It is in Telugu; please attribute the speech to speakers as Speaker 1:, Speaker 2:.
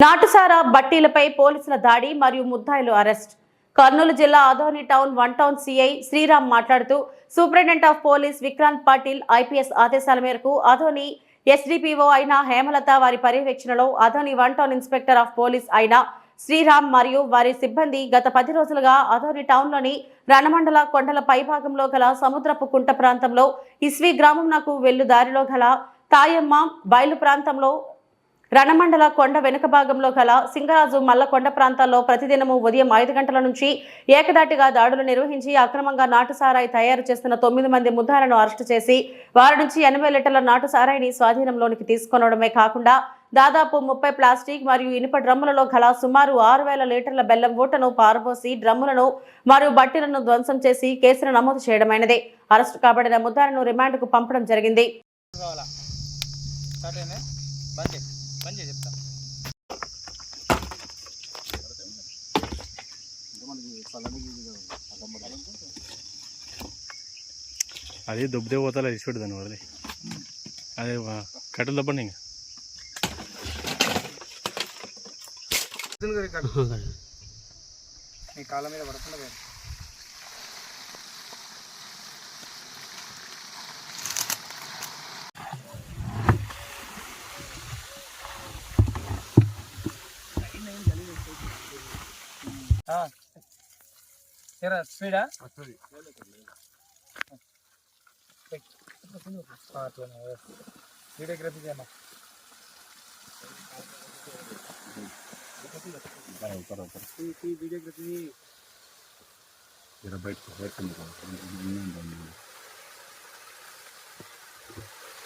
Speaker 1: నాటుసారా బట్టీలపై పోలీసుల దాడి మరియు ముద్దాయిలు అరెస్ట్. కర్నూలు జిల్లా Adoni town one town CI Sriram మాట్లాడుతూ superintendent of police Vikrant Patil IPS ఆదేశాల మేరకు అధోని ఎస్డిపిఓ అయిన హేమలత వారి పర్యవేక్షణలో Adoni one town inspector of police అయిన శ్రీరామ్ మరియు వారి సిబ్బంది గత పది రోజులుగా అధోని టౌన్లోని రణమండల కొండల పైభాగంలో గల సముద్రపు కుంట ప్రాంతంలో ఇస్వి గ్రామం నాకు వెళ్ళు దారిలో గల తాయమ్మ బయలు ప్రాంతంలో రణమండల కొండ వెనుక భాగంలో గల సింగరాజు మల్లకొండ ప్రాంతాల్లో ప్రతిదినము ఉదయం ఐదు గంటల నుంచి ఏకదాటిగా దాడులు నిర్వహించి అక్రమంగా నాటు సారాయి తయారు చేస్తున్న తొమ్మిది మంది ముద్దాలను అరెస్టు చేసి వారి నుంచి ఎనభై లీటర్ల నాటు సారాయిని స్వాధీనంలోనికి తీసుకొనడమే కాకుండా దాదాపు ముప్పై ప్లాస్టిక్ మరియు ఇనుప డ్రమ్ములలో గల సుమారు ఆరు వేల లీటర్ల బెల్లం ఊటను పారబోసి డ్రమ్ములను మరియు బట్టీలను ధ్వంసం చేసి కేసును నమోదు చేయడమైనదే. అరెస్టు కాబడిన ముద్దాలను రిమాండ్కు పంపడం జరిగింది.
Speaker 2: చేయి చెప్తా.
Speaker 3: అది దుబ్బదే పోతాలో తీసి దాన్ని వదిలే. అదే కట్టెలు దప్పండి ఇంకా.
Speaker 2: కాళ్ళ మీద పడకుండా ఏరా స్పీడా? అట్లనే వీడియోగ్రఫీ చేయమా వీడియోగ్రఫీ
Speaker 3: బయట